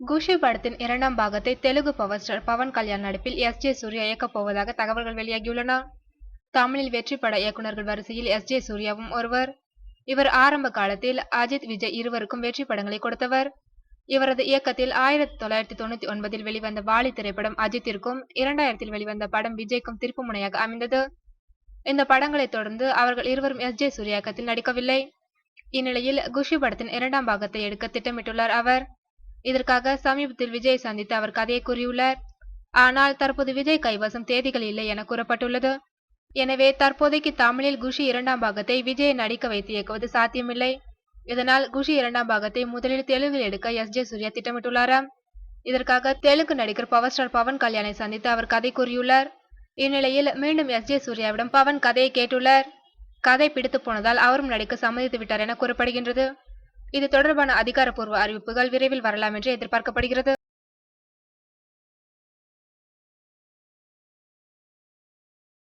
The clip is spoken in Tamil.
குஷி படத்தின் இரண்டாம் பாகத்தை தெலுங்கு பவர் ஸ்டார் பவன் கல்யாண் நடிப்பில் எஸ் ஜே சூர்யா இயக்கப் போவதாக தகவல்கள் வெளியாகியுள்ளன. தமிழில் வெற்றி பட இயக்குநர்கள் வரிசையில் எஸ் ஜே சூர்யாவும் ஒருவர். இவர் ஆரம்ப காலத்தில் அஜித் விஜய் இருவருக்கும் வெற்றி படங்களை கொடுத்தவர். இவரது இயக்கத்தில் ஆயிரத்தி தொள்ளாயிரத்தி தொண்ணூத்தி ஒன்பதில் வெளிவந்த வாலி திரைப்படம் அஜித்திற்கும் இரண்டாயிரத்தில் வெளிவந்த படம் விஜய்க்கும் திருப்பு முனையாக அமைந்தது. இந்த படங்களைத் தொடர்ந்து அவர்கள் இருவரும் எஸ் ஜே சூர்யா இயக்கத்தில் நடிக்கவில்லை. இந்நிலையில் குஷி படத்தின் இரண்டாம் பாகத்தை எடுக்க திட்டமிட்டுள்ளார் அவர். இதற்காக சமீபத்தில் விஜய் சந்தித்து அவர் கதையை கூறியுள்ளார். ஆனால் தற்போது விஜய் கைவசம் தேதிகள் இல்லை என கூறப்பட்டுள்ளது. எனவே தற்போதைக்கு தமிழில் குஷி இரண்டாம் பாகத்தை விஜயை நடிக்க வைத்து இயக்குவது சாத்தியமில்லை. இதனால் குஷி இரண்டாம் பாகத்தை முதலில் தெலுங்கில் எடுக்க எஸ். ஜே. சூர்யா திட்டமிட்டுள்ளாராம். இதற்காக தெலுங்கு நடிகர் பவர் ஸ்டார் பவன் கல்யாணை சந்தித்து அவர் கதை கூறியுள்ளார். இந்நிலையில் மீண்டும் எஸ். ஜே. சூர்யாவிடம் பவன் கதையை கேட்டுள்ளார். கதை பிடித்து போனதால் அவரும் நடிக்க சம்மதித்து விட்டார் என கூறப்படுகின்றது. இது தொடர்பான அதிகாரப்பூர்வ அறிவிப்புகள் விரைவில் வரலாம் என்று எதிர்பார்க்கப்படுகிறது.